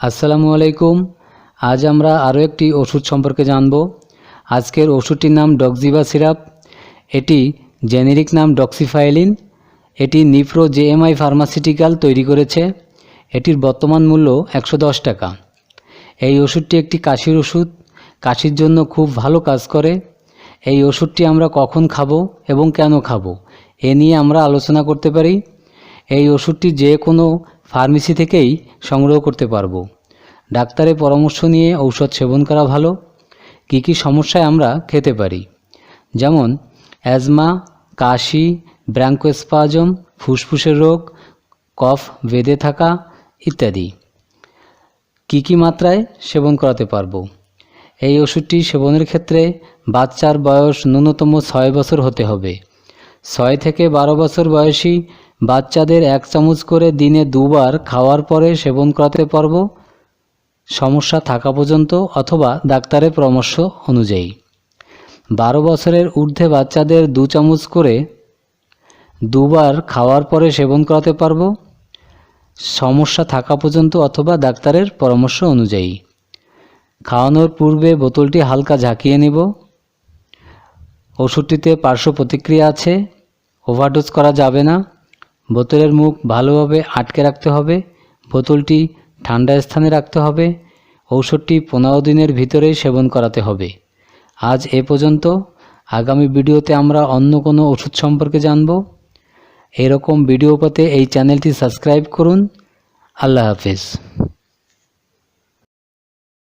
আসসালামু আলাইকুম। আজ আমরা আরও একটি ওষুধ সম্পর্কে জানব। আজকের ওষুধটির নাম ডক্সিবা সিরাপ। এটি জেনেরিক নাম ডক্সিফাইলিন। এটি নিপ্রো জেএমআই ফার্মাসিউটিক্যাল তৈরি করেছে। এটির বর্তমান মূল্য একশো দশ টাকা। এই ওষুধটি একটি কাশির ওষুধ। কাশির জন্য খুব ভালো কাজ করে। এই ওষুধটি আমরা কখন খাব এবং কেন খাব, এ নিয়ে আমরা আলোচনা করতে পারি। এই ওষুধটি যে কোনো ফার্মেসি থেকেই সংগ্রহ করতে পারব। ডাক্তারের পরামর্শ নিয়ে ঔষধ সেবন করা ভালো। কী কী সমস্যায় আমরা খেতে পারি? যেমন, অ্যাজমা, কাশি, ব্র্যাঙ্কোস্পাজম, ফুসফুসের রোগ, কফ বেঁধে থাকা ইত্যাদি। কী কী মাত্রায় সেবন করাতে পারব? এই ওষুধটি সেবনের ক্ষেত্রে বাচ্চার বয়স ন্যূনতম ছয় বছর হতে হবে। ছয় থেকে বারো বছর বয়সী বাচ্চাদের এক চামচ করে দিনে দুবার খাওয়ার পরে সেবন করাতে পারব। সমস্যা থাকা পর্যন্ত অথবা ডাক্তারের পরামর্শ অনুযায়ী। বারো বছরের ঊর্ধ্বে বাচ্চাদের দু চামচ করে দুবার খাওয়ার পরে সেবন করাতে পারব। সমস্যা থাকা পর্যন্ত অথবা ডাক্তারের পরামর্শ অনুযায়ী। খাওয়ানোর পূর্বে বোতলটি হালকা ঝাঁকিয়ে নেব। ওষুধটিতে পার্শ্ব প্রতিক্রিয়া আছে। ওভারডোজ করা যাবে না। বোতলের মুখ ভালোভাবে আটকে রাখতে হবে, বোতলটি ঠান্ডা স্থানে রাখতে হবে, ঔষধটি পনেরো দিনের ভিতরেই সেবন করাতে হবে। আজ এ পর্যন্ত। আগামী ভিডিওতে আমরা অন্য কোনো ওষুধ সম্পর্কে জানব। এরকম ভিডিও পেতে এই চ্যানেলটি সাবস্ক্রাইব করুন। আল্লাহ হাফেজ।